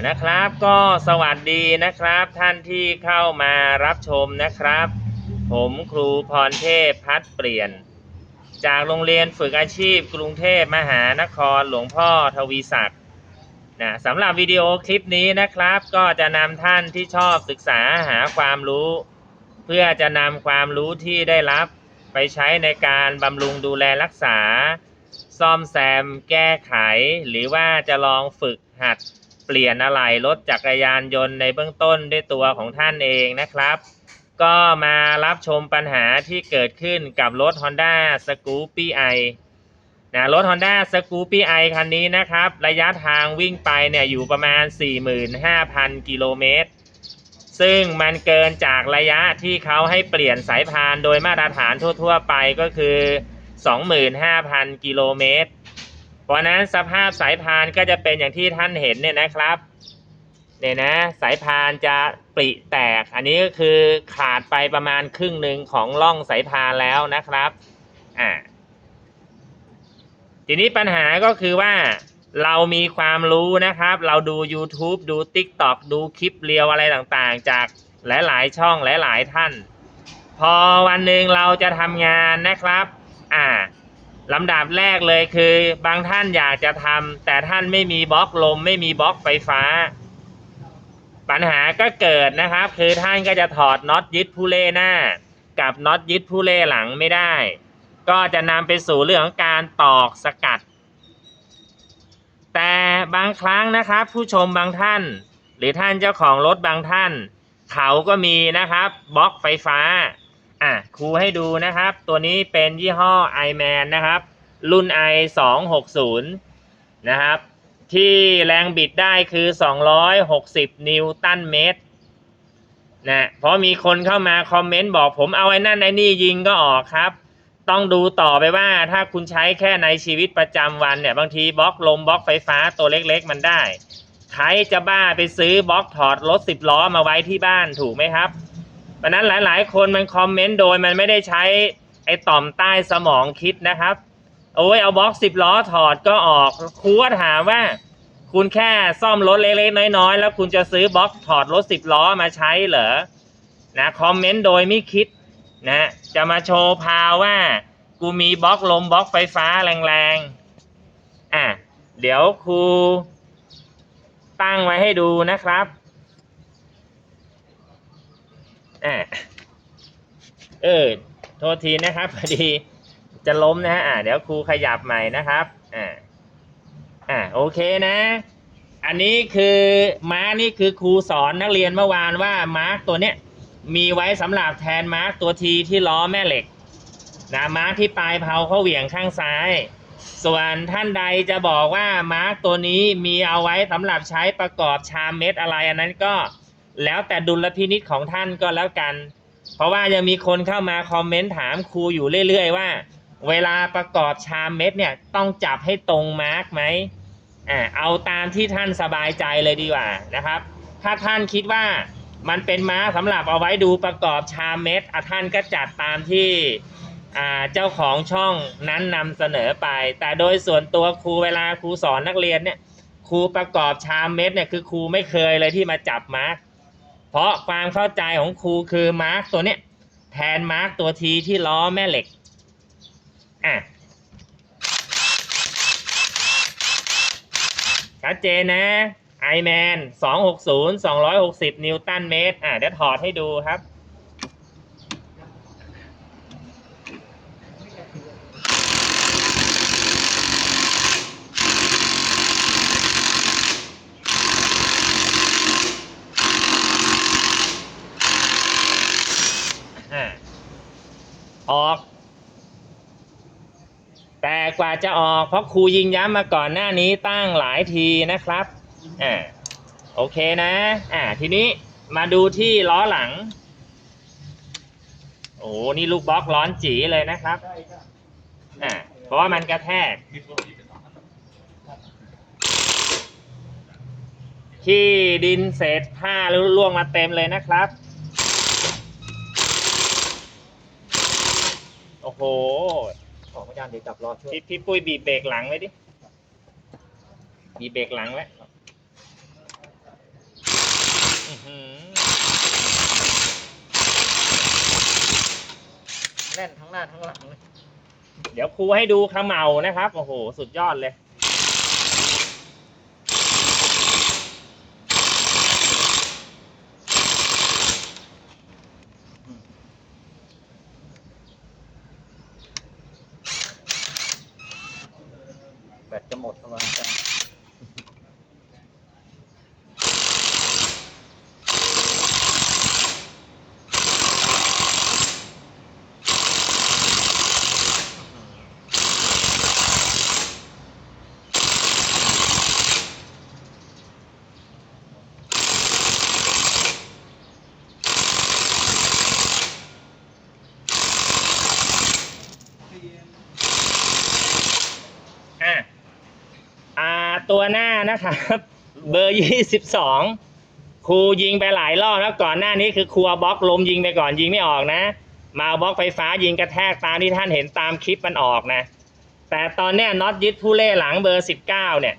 นะครับก็สวัสดีนะครับ ท่านที่เข้ามารับชมนะครับ ผมครูพรเทพพัดเปลี่ยน จากโรงเรียนฝึกอาชีพกรุงเทพมหานครหลวงพ่อทวีศักดิ์นะสำหรับวิดีโอคลิปนี้นะครับ ก็จะนำท่านที่ชอบศึกษาหาความรู้ เพื่อจะนำความรู้ที่ได้รับไปใช้ในการบำรุงดูแลรักษา ซ่อมแซม แก้ไข หรือว่าจะลองฝึกหัด ปลี่ยนอะไหล่รถจักรยานยนต์ในเบื้องต้นด้วยตัวของท่านเองนะครับ ก็มารับชมปัญหาที่เกิดขึ้นกับรถ Honda s c o o p i นะรถ Honda s c o o p i คันนี้นะครับ ระยะทางวิ่งไปเนี่ยอยู่ประมาณ 45,000 กิโลเมตร ซึ่งมันเกินจากระยะที่เขาให้เปลี่ยนสายพานโดยมาตรฐานทั่ว ๆ ไปก็คือ 25,000 กิโลเมตร ราะนั้นสภาพสายพานก็จะเป็นอย่างที่ท่านเห็นเนี่ยนะครับเนี่ยนะสายพานจะปริแตก อันนี้ก็คือขาดไปประมาณครึ่งหนึ่งของร่องสายพานแล้วนะครับอ่าทีนี้ปัญหาก็คือว่าเรามีความรู้นะครับ เราดู YouTube ดู TikTok ดูคลิปเรียวอะไรต่างๆ จากหลายๆช่องหลายๆท่าน พอวันหนึ่งเราจะทำงานนะครับ อ่า ลำดับแรกเลยคือ บางท่านอยากจะทำแต่ท่านไม่มีบล็อกลม ไม่มีบล็อกไฟฟ้า ปัญหาก็เกิดนะครับ คือท่านก็จะถอดน็อตยึดผู้เล่หน้า กับน็อตยึดผู้เล่หลังไม่ได้ ก็จะนำไปสู่เรื่องของการตอกสกัด แต่บางครั้งนะครับ ผู้ชมบางท่าน หรือท่านเจ้าของรถบางท่าน เขาก็มีนะครับบล็อกไฟฟ้า อะครูให้ดูนะครับ ตัวนี้เป็นยี่ห้อ iMan นะครับ รุ่น i 2 6 0นะครับ ที่แรงบิดได้คือ 260 นิวตันเมตรนะเพราะมีคนเข้ามาคอมเมนต์บอกผมเอาไอ้นั่นไอ้นี่ยิงก็ออกครับ ต้องดูต่อไปว่าถ้าคุณใช้แค่ในชีวิตประจำวันเนี่ยบางทีบล็อกลมบล็อกไฟฟ้าตัวเล็กๆ มันได้ ใครจะบ้าไปซื้อบล็อกถอดรถสิบล้อมาไว้ที่บ้านถูกไหมครับ เพราะนั้นหลาย ๆ คนมันคอมเมนต์โดยมันไม่ได้ใช้ไอ้ต่อมใต้สมองคิดนะครับโอ้ยเอาบล็อกสิบล้อถอดก็ออกครูก็ถามว่า คุณแค่ซ่อมรถเล็กๆน้อยๆแล้วคุณจะซื้อบล็อกถอดรถสิบล้อมาใช้เหรอนะคอมเมนต์โดยไม่คิดนะจะมาโชว์พาวว่า กูมีบล็อกลมบล็อกไฟฟ้าแรงๆอะเดี๋ยวครูตั้งไว้ให้ดูนะครับ อะเออ โทษทีนะครับพอดีจะล้มนะฮะอะเดี๋ยวครูขยับใหม่นะครับอ่าอ่าโอเคนะ อันนี้คือมาร์กนี่คือครูสอนนักเรียนเมื่อวานว่ามาร์กตัวเนี้ยมีไว้สำหรับแทนมาร์กตัวทีที่ล้อแม่เหล็กนะมาร์กที่ปลายเพาเขาเหวี่ยงข้างซ้าย ส่วนท่านใดจะบอกว่ามาร์กตัวนี้มีเอาไว้สำหรับใช้ประกอบชามเม็ดอะไรอันนั้นก็ แล้วแต่ดุลพินิษของท่านก็แล้วกัน เพราะว่ายังมีคนเข้ามาคอมเมนต์ถามครูอยู่เรื่อยๆว่า เวลาประกอบชามเม็ดเนี่ยต้องจับให้ตรงมาร์กไหมอ่าเอาตามที่ท่านสบายใจเลยดีกว่านะครับ ถ้าท่านคิดว่ามันเป็นม้าสำหรับเอาไว้ดูประกอบชามเม็ดอะท่านก็จัดตามที่อ่าเจ้าของช่องนั้นนำเสนอไป แต่โดยส่วนตัวครูเวลาครูสอนนักเรียนเนี่ยครูประกอบชามเม็ดเนี่ยคือครูไม่เคยเลยที่มาจับมาร์ก เพราะความเข้าใจของครูคือมาร์กตัวเนี้ยแทนมาร์กตัวทีที่ล้อแม่เหล็ก อะชัดเจนนะไอแมนสองหกศูนย์สองร้อยหกสิบนิวตันเมตร อะเดี๋ยวถอดให้ดูครับ อะออก แต่กว่าจะออกเพราะครูยิงย้ำมาก่อนหน้านี้ตั้งหลายทีนะครับอ่าโอเคนะอ่าทีนี้มาดูที่ล้อหลัง โอ้นี่ลูกบล็อกร้อนจีเลยนะครับอ่าเพราะว่ามันกระแทกขี้ดินเศษผ้าล่วงมาเต็มเลยนะครับ โอ้โห ออกไม่ได้เดี๋ยวจับรอช่วยพี่พี่ปุ้ยบีบเบรกหลังไว้ดิ บีบเบรกหลังไว้อื้อหือแน่นทั้งหน้าทั้งหลังเลยเดี๋ยวครูให้ดูขมเหานะครับ โอ้โห สุดยอดเลย แบตจะหมดประมาณกัน อะ อ่า ตัวหน้านะครับเบอร์ยี่สิบสองครูยิงไปหลายรอบแล้วก่อนหน้านี้คือครูเอาบล็อกลมยิงไปก่อนยิงไม่ออกนะ มาบล็อกไฟฟ้ายิงกระแทกตามที่ท่านเห็นตามคลิปมันออกนะ แต่ตอนเนี้ยน็อตยึดผู้เล่หลังเบอร์สิบเก้าเนี่ย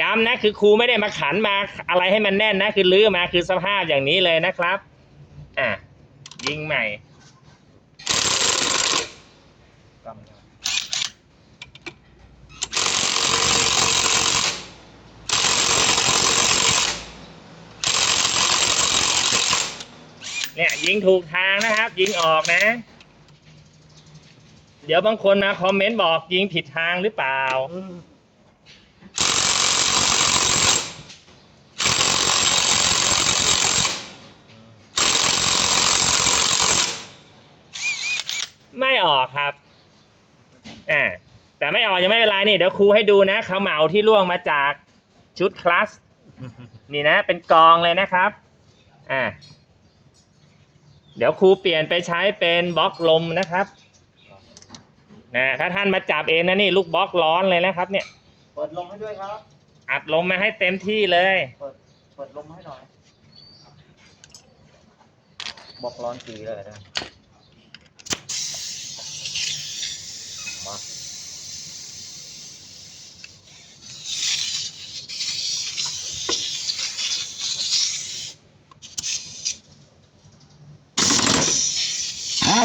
ย้ำนะคือครูไม่ได้มาขันมาอะไรให้มันแน่นนะ คือลื้อมาคือสภาพอย่างนี้เลยนะครับอะยิงใหม่กำครั ยิงถูกทางนะครับ ยิงออกนะ เดี๋ยวบางคนมาคอมเมนต์บอกยิงผิดทางหรือเปล่า ไม่ออกครับอ่าแต่ไม่ออกยังไม่เป็นไรนี่เดี๋ยวครูให้ดูนะเขาวเหมาที่ล่วงมาจากชุดคลาสนี่นะ เป็นกองเลยนะครับ อ่า เดี๋ยวครูเปลี่ยนไปใช้เป็นบล็อกลมนะครับนะถ้าท่านมาจับเองนะนี่ลูกบล็อกร้อนเลยนะครับ เนี่ย เปิดลมให้ด้วยครับ อัดลมมาให้เต็มที่เลย เปิด เปิดลมให้หน่อย บอกร้อนจีเลยนะ เ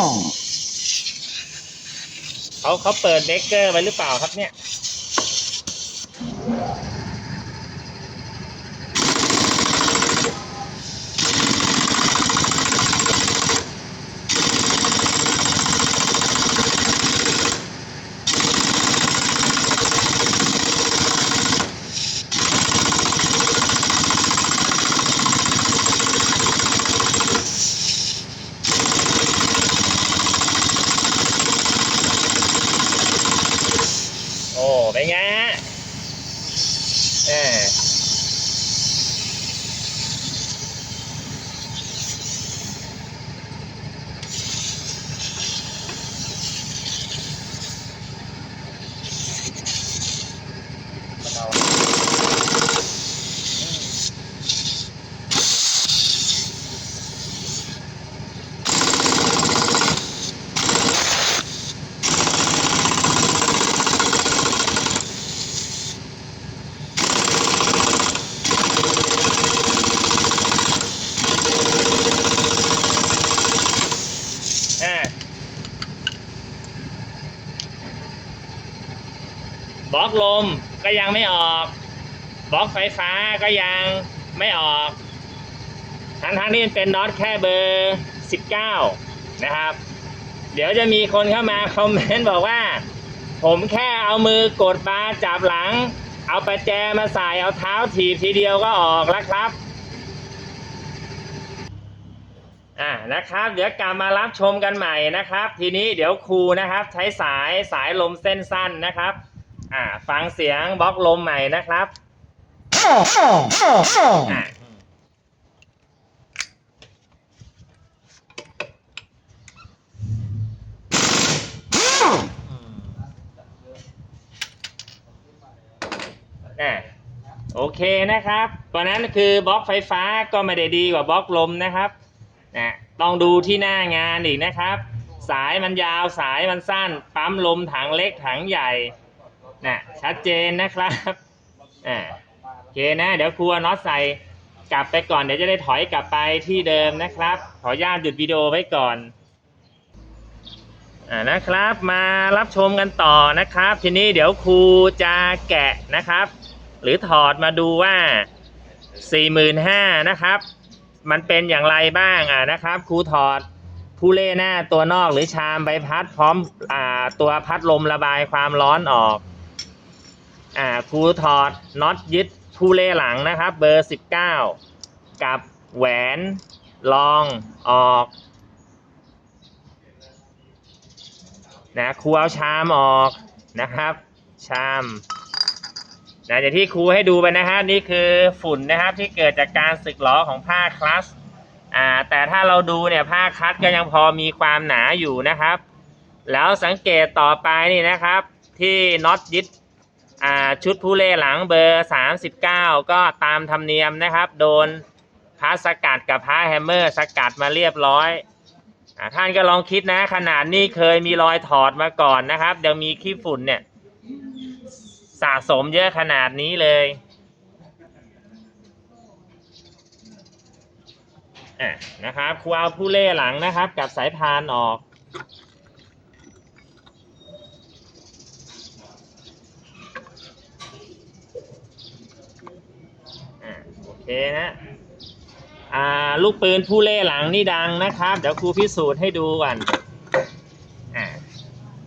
ขาเขาเปิดเบเกอร์ไว้หรือเปล่าครับเนี่ย โอ้เป็นไงฮะเอออะบ ล็อกลมก็ยังไม่ออกบล็อกไฟฟ้าก็ยังไม่ออกทั้งทั้งๆที่มันเป็นน็อตแค่เบอร์ 19 นะครับ เดี๋ยวจะมีคนเข้ามาคอมเมนต์บอกว่า ผมแค่เอามือกดบาร์จับหลัง เอาประแจมาใส่เอาเท้าถีบทีเดียวก็ออกแล้วครับอ่านะครับ เดี๋ยวกลับมารับชมกันใหม่นะครับ ทีนี้เดี๋ยวครูนะครับ ใช้สายสายลมเส้นสั้นนะครับ อ่า ฟังเสียงบล็อกลมใหม่นะครับอ่าอะโอเคนะครับตอนนั้นคือบล็อกไฟฟ้าก็ไม่ได้ดีกว่าบล็อกลมนะครับนะต้องดูที่หน้างานอีกนะครับ สายมันยาวสายมันสั้น ปั๊มลมถังเล็กถังใหญ่ นะชัดเจนนะครับอ่าโอเคนะเดี๋ยวครูน็อตใส่กลับไปก่อนเดี๋ยวจะได้ถอยกลับไปที่เดิมนะครับ ขออนุญาตหยุดวิดีโอไว้ก่อนอ่านะครับมารับชมกันต่อนะครับ ทีนี้เดี๋ยวครูจะแกะนะครับ หรือถอดมาดูว่า 45,000นะครับ มันเป็นอย่างไรบ้างอ่านะครับครูถอดผู้เล่หน้าตัวนอกหรือชามใบพัดพร้อมอ่าตัวพัดลมระบายความร้อนออก อ่าครูถอดน็อตยึดผู้เล่หลังนะครับ เบอร์ 19 กับแหวนรองออกนะครูเอาชามออกนะครับ ชามนะอย่างที่ครูให้ดูไปนะฮะนี่คือฝุ่นนะครับที่เกิดจากการสึกหรอของผ้าคลัสอ่าแต่ถ้าเราดูเนี่ยผ้าคลัสก็ยังพอมีความหนาอยู่นะครับ แล้วสังเกตต่อไปนี่นะครับ ที่น็อตยึด ชุดผู้เล่หลังเบอร์ 39 ก็ตามธรรมเนียมนะครับ โดนพาสกัดกับพาแฮมเมอร์สกัดมาเรียบร้อยอท่านก็ลองคิดนะ ขนาดนี้เคยมีรอยถอดมาก่อนนะครับเดี๋ยวมีขี้ฝุ่นเนี่ย สะสมเยอะขนาดนี้เลยะนะครับครูเอาผู้เล่หลังนะครับ กับสายพานออก อะโอเคนะอ่า ลูกปืนผู้เล่หลังนี่ดังนะครับ เดี๋ยวครูพิสูจน์ให้ดูก่อนอ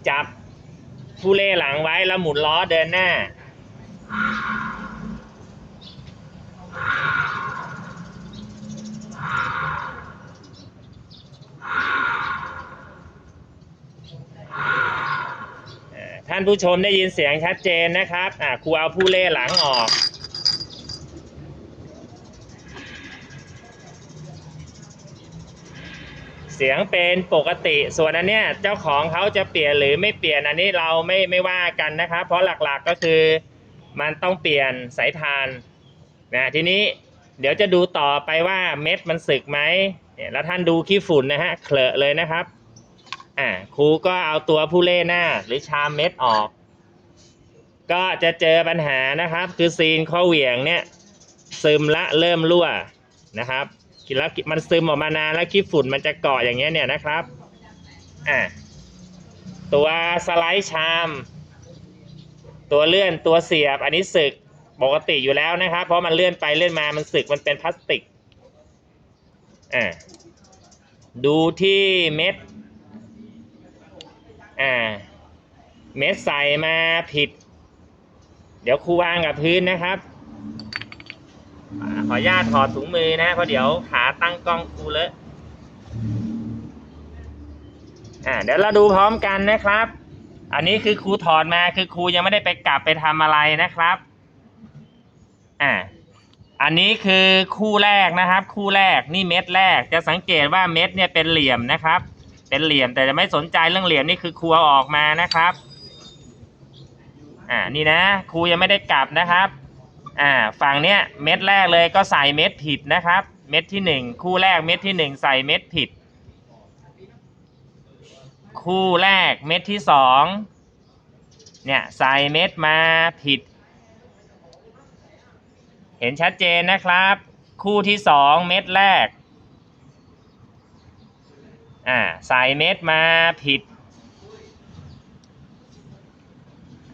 จับผู้เล่หลังไว้แล้วหมุนล้อเดินหน้า ท่านผู้ชมได้ยินเสียงชัดเจนนะครับครูเอาผู้เล่หลังออก เสียงเป็นปกติ ส่วนอันเนี้ยเจ้าของเขาจะเปลี่ยนหรือไม่เปลี่ยนอันนี้เราไม่ไม่ว่ากันนะครับ เพราะหลักๆก็คือมันต้องเปลี่ยนสายพานนะทีนี้เดี๋ยวจะดูต่อไปว่าเม็ดมันสึกไหมเนี่ยแล้วท่านดูขี้ฝุ่นนะฮะเคลอะเลยนะครับอ่าครูก็เอาตัวผู้เล่หน้าหรือชามเม็ดออก ก็จะเจอปัญหานะครับ คือซีนข้อเหวี่ยงเนี่ยซึมละเริ่มรั่วนะครับ แล้วมันซึมออกมานานแล้วขี้ฝุ่นมันจะเกาะอย่างเงี้ยเนี่ยนะครับอ่าตัวสไลด์ชาม ตัวเลื่อนตัวเสียบ อันนี้สึกปกติอยู่แล้วนะครับ เพราะมันเลื่อนไปเลื่อนมามันสึกมันเป็นพลาสติกอ่าดูที่เม็ดอ่าเม็ดใส่มาผิด เดี๋ยวครูวางกับพื้นนะครับ อาขออนุญาตถอดถุงมือนะ เพราะเดี๋ยวขาตั้งกล้องครูเลอะอ่าเดี๋ยวเราดูพร้อมกันนะครับ อันนี้คือครูถอดมาคือครูยังไม่ได้ไปกลับไปทำอะไรนะครับอ่าอันนี้คือคู่แรกนะครับ คู่แรกนี่เม็ดแรกจะสังเกตว่าเม็ดเนี่ยเป็นเหลี่ยมนะครับ เป็นเหลี่ยมแต่จะไม่สนใจเรื่องเหลี่ยมนี่คือครูเอาออกมานะครับ อ่านี่นะครูยังไม่ได้กลับนะครับ อ่าฝั่งเนี้ยเม็ดแรกเลยก็ใส่เม็ดผิดนะครับ เม็ดที่หนึ่งคู่แรกเม็ดที่หนึ่งใส่เม็ดผิด คู่แรกเม็ดที่สองเนี่ยใส่เม็ดมาผิด เห็นชัดเจนนะครับ คู่ที่สองเม็ดแรกอ่าใส่เม็ดมาผิด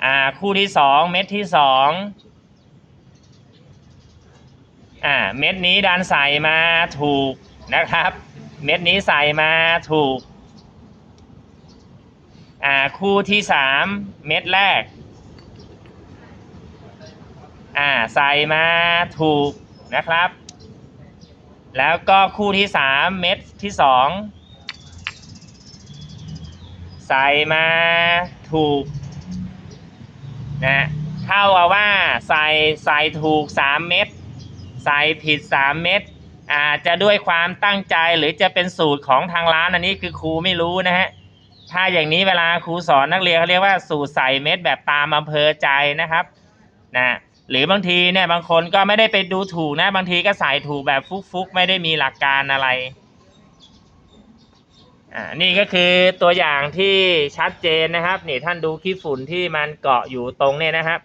อ่าคู่ที่สองเม็ดที่ส อ่าเม็ดนี้ดันใส่มาถูกนะครับ เม็ดนี้ใส่มาถูกอ่าคู่ที่สามเม็ดแรกอ่าใส่มาถูกนะครับ แล้วก็คู่ที่สามเม็ดที่สองใส่มาถูกนะเท่ากับว่าใส่ใส่ถูก3เม็ด ใส่ผิด 3 เม็ดอาจจะด้วยความตั้งใจหรือจะเป็นสูตรของทางร้านอันนี้คือครูไม่รู้นะฮะถ้าอย่างนี้เวลาครูสอนนักเรียนเขาเรียกว่าสูตรใส่เม็ดแบบตามอำเภอใจนะครับนะหรือบางทีเนี่ยบางคนก็ไม่ได้ไปดูถูกนะ บางทีก็ใส่ถูกแบบฟุกๆ ไม่ได้มีหลักการอะไรอ่านี่ก็คือตัวอย่างที่ชัดเจนนะครับนี่ท่านดูขี้ฝุ่นที่มันเกาะอยู่ตรงเนี่ยนะครับ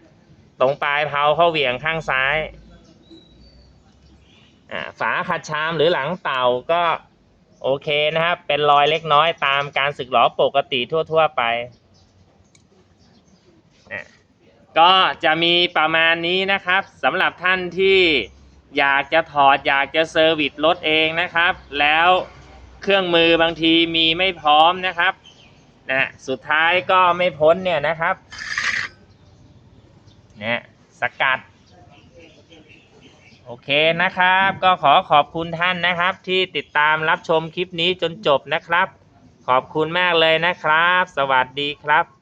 ตรงปลายเพาเข้าเหวี่ยงข้างซ้าย ฝาขัดชามหรือหลังเต่าก็โอเคนะครับ เป็นรอยเล็กน้อยตามการสึกหรอปกติทั่ว ๆ ไปนะก็จะมีประมาณนี้นะครับสำหรับท่านที่อยากจะถอดอยากจะเซอร์วิสรถเองนะครับ แล้วเครื่องมือบางทีมีไม่พร้อมนะครับนะสุดท้ายก็ไม่พ้นเนี่ยนะครับเนี่ยสกัด โอเคนะครับ ก็ขอขอบคุณท่านนะครับ ที่ติดตามรับชมคลิปนี้จนจบนะครับ ขอบคุณมากเลยนะครับ สวัสดีครับ